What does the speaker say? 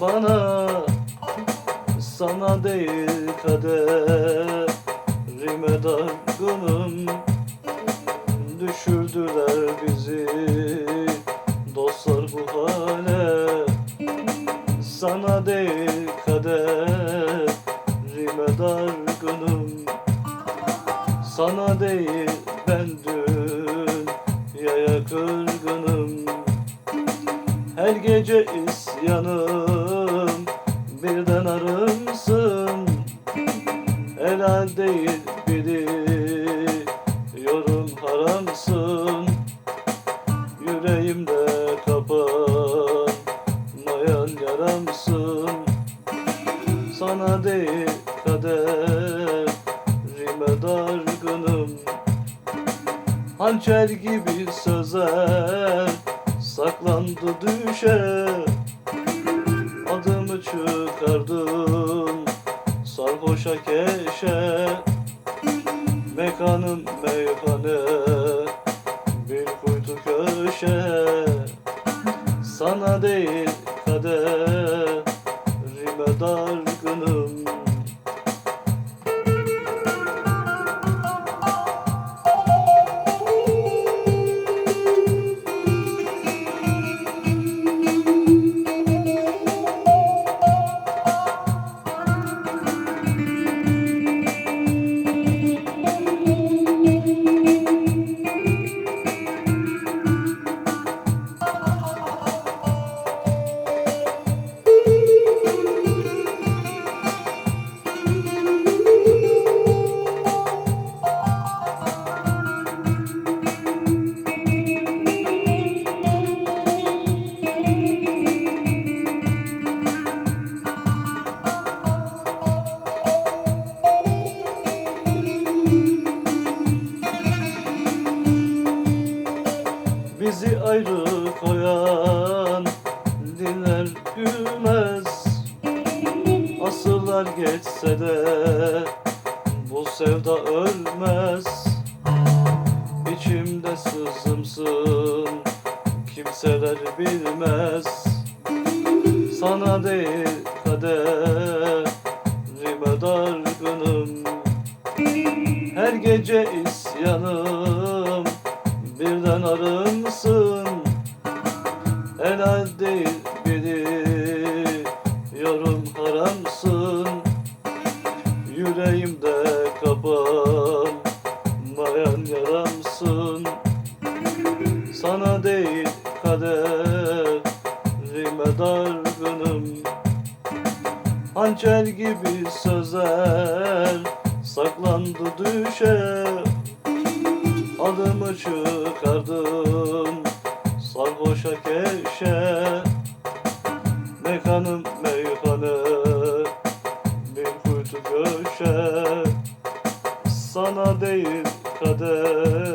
bana Sana değil kaderime dargınım. Düşürdüler bizi dostlar bu hale Sana değil kaderime dargınım. Sana değil ben dünyaya kırgınım. Her gece isyanım birden arımsın. Helal değil biliyorum haramsın. Yüreğimde kapanmayan yaramsın. Sana değil kaderime dargınım. Hançer gibi sözler saklandı düşe çıkardım. Sarhoşa keşe Mekanım meyhane bir kuytu köşe. Sana değil kaderime dargınım ölmez İçimde sızımsın kimseler bilmez. Sana değil kaderime dargınım. Her gece isyanım birden arımsın. Helal değil biliyorum Sana değil kaderime dargınım. Hançer gibi sözler saklandı düşe Adımı çıkardım sarhoşa keşe. Mekanım meyhane bir kuytu köşe Sana değil kader